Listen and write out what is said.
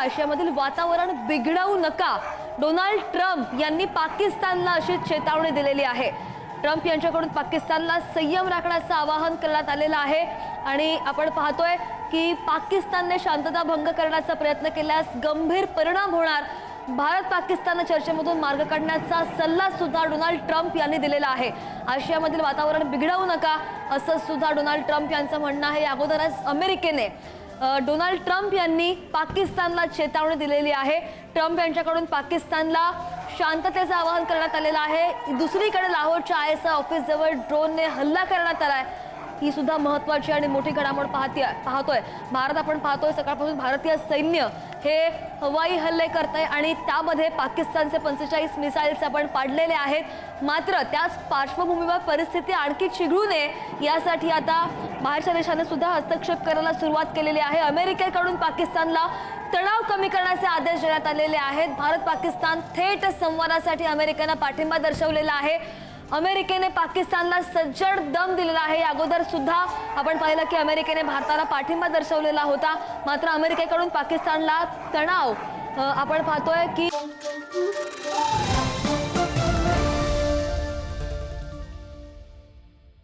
आशियामधील वातावरण बिघडवू नका. डोनाल्ड ट्रम्प यांनी पाकिस्तानला अशी चेतावणी दिलेली आहे. ट्रम्प यांच्याकडून पाकिस्तानला संयम राखण्याचं आवाहन करण्यात आलेलं आहे. आणि आपण पाहतोय की पाकिस्तानने शांतता भंग करण्याचा प्रयत्न केल्यास गंभीर परिणाम होणार. भारत पाकिस्तान चर्चेमधून मार्ग काढण्याचा सल्ला सुद्धा डोनाल्ड ट्रम्प यांनी दिलेला आहे. आशियामधील वातावरण बिघडवू नका असं सुद्धा डोनाल्ड ट्रम्प यांचं म्हणणं आहे. अगोदरच अमेरिकेने डोनाल्ड ट्रम्प यांनी पाकिस्तानला चेतावणी दिलेली आहे. ट्रम्प यांच्याकडून पाकिस्तानला शांततेचं आवाहन करण्यात आलेलं आहे. दुसरीकडे लाहोरच्या आय एस आय ऑफिसजवळ ड्रोनने हल्ला करण्यात आला आहे ही सुद्धा महत्वाची आणि मोठी घडामोड पाहते पाहतोय. भारत आपण पाहतोय सकाळपासून भारतीय सैन्य हे हवाई हल्ले करत आहे आणि त्यामध्ये पाकिस्तानचे पंचेचाळीस मिसाईल्स आपण पाडलेले आहेत. मात्र त्याच पार्श्वभूमीवर परिस्थिती आणखी चिघळू नये यासाठी आता बाहेरच्या देशाने सुद्धा हस्तक्षेप करायला सुरुवात केलेली आहे. अमेरिकेकडून पाकिस्तानला तणाव कमी करण्याचे आदेश देण्यात आलेले आहेत. भारत पाकिस्तान थेट संवादासाठी अमेरिकेनं पाठिंबा दर्शवलेला आहे. अमेरिकेने पाकिस्तानला सज्जड दम दिलेला आहे. अगोदर सुद्धा आपण पाहिलं की अमेरिकेने भारताला पाठिंबा दर्शवलेला होता. मात्र अमेरिकेकडून पाकिस्तानला तणाव आपण पाहतोय की